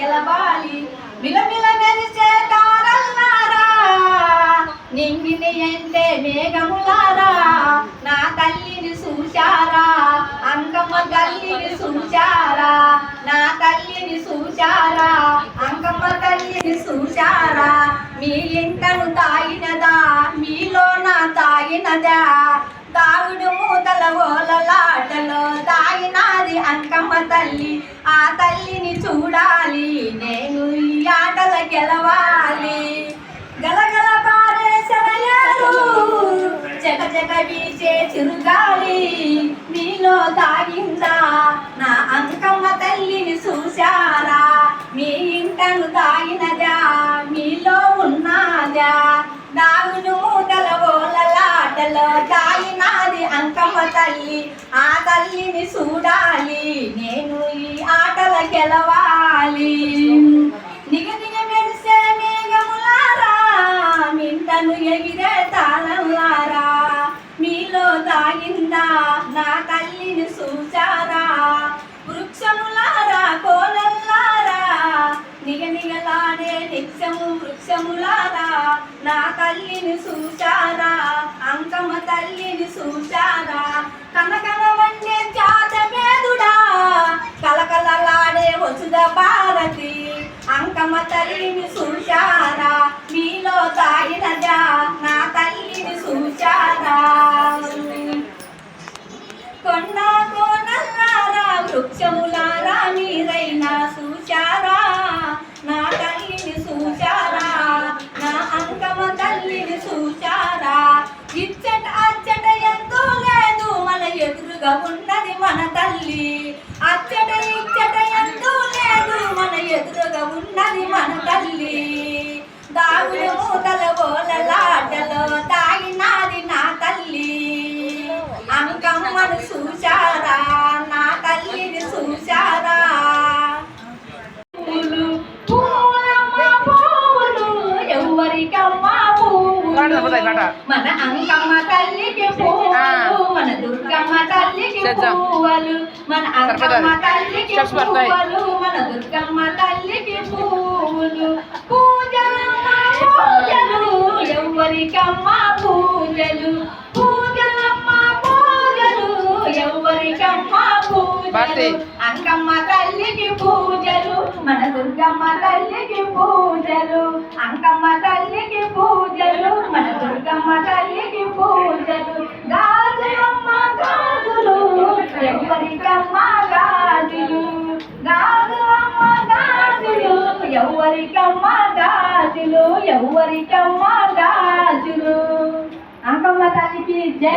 గెలవాలి మిలమిల మెరిసే తారల్లారా. నింగిని ఎండే మేఘములారా. నా తల్లిని చూశారా. అంకమ్మ తల్లిని చూశారా. నా తల్లిని చూశారా. అంకమ్మ తల్లిని చూశారా. మీ ఇంటను తాగినదా. మీలో నా తాగినదా. తాగుడు మూతల ఓలలాటలో తా అంకమ్మ తల్లి ఆ తల్లిని చూడాలి. నేను ఈ ఆటల గెలవాలి. గలగల పారే సెలయేరు జగ జగ వీచే చిరుగాలి. మీలో తాగిందా? నా అంకమ్మ తల్లిని చూశారా? మీ ఇంటను తాగినదా? మీలో ఉన్నదా? దాగుడు మూతల ఓలలాటలో తాగిన అంకమ్మ తల్లి ఆ తల్లిని చూడాలి. నేను ఈ ఆటల గెలవాలి. నిగ నిగ మెరిసే మేఘములారా మింటను ఎగిరే తాళంలారా. మీలో తాగిందా నా తల్లిని చూచారా వృక్షములారా కోలల్లారా. నిగ నిగలాడే నిత్యము వృక్షములారా నా తల్లిని చూచారా అంకమ్మ ఎదురుగా ఉన్నది మన తల్లి. అచ్చట ఇచ్చట ఎంతో లేదు మన ఎదురుగా ఉన్నది మన తల్లి. దాగుడు మూతల ఓలలాటలో తాగినాది నా తల్లి. అంకమ్మను చూశారా? నా తల్లిని చూశారా. మన అంకమ్మ తల్లికి పూలు. దుర్గమ్మ తల్లికి. పూవలు మన సరిపోతుంది. తల్లికి. పూవలు మన దుర్గమ్మ తల్లికి పూలు పూజలమ్మ పూజలు ఎవరికమ్మ పూజలు పూజలమ్మ పూజలు ఎవరికమ్మ. పూజలు అంకమ్మ తల్లికి పూజలు మన దుర్గమ్మ తల్లికి పూజలు అంకమ్మ తల్లికి పూజలు మన దుర్గమ్మ తల్లికి ఎవరికమ్మ గాజులు అంకమ్మ తల్లికి జై.